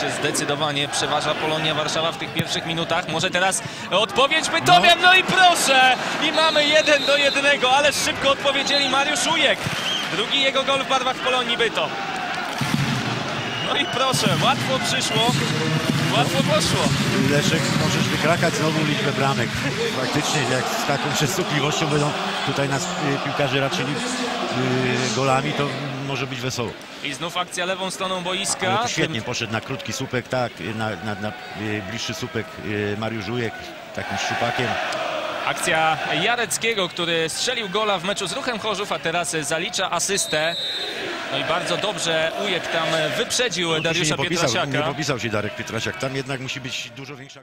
że zdecydowanie przeważa Polonia Warszawa w tych pierwszych minutach. Może teraz odpowiedź Bytowian, no i proszę! I mamy jeden do jednego, ale szybko odpowiedzieli Mariusz Ujek. Drugi jego gol w barwach Polonii Byto. No i proszę, łatwo przyszło, łatwo poszło. Leszek, możesz wykrakać znowu liczbę bramek. Faktycznie, jak z taką częstotliwością będą tutaj nas y, piłkarze raczyli y, golami, to może być wesoło. I znów akcja lewą stroną boiska. Ale świetnie poszedł na krótki słupek, tak, na, na, na y, bliższy słupek Mariusz Żujek, takim szczupakiem. Akcja Jareckiego, który strzelił gola w meczu z Ruchem Chorzów, a teraz zalicza asystę. No i bardzo dobrze Ujek tam wyprzedził No, Dariusza nie popisał, nie Pietrasiaka. popisał się Darek Pietrasiak, tam jednak musi być dużo większa...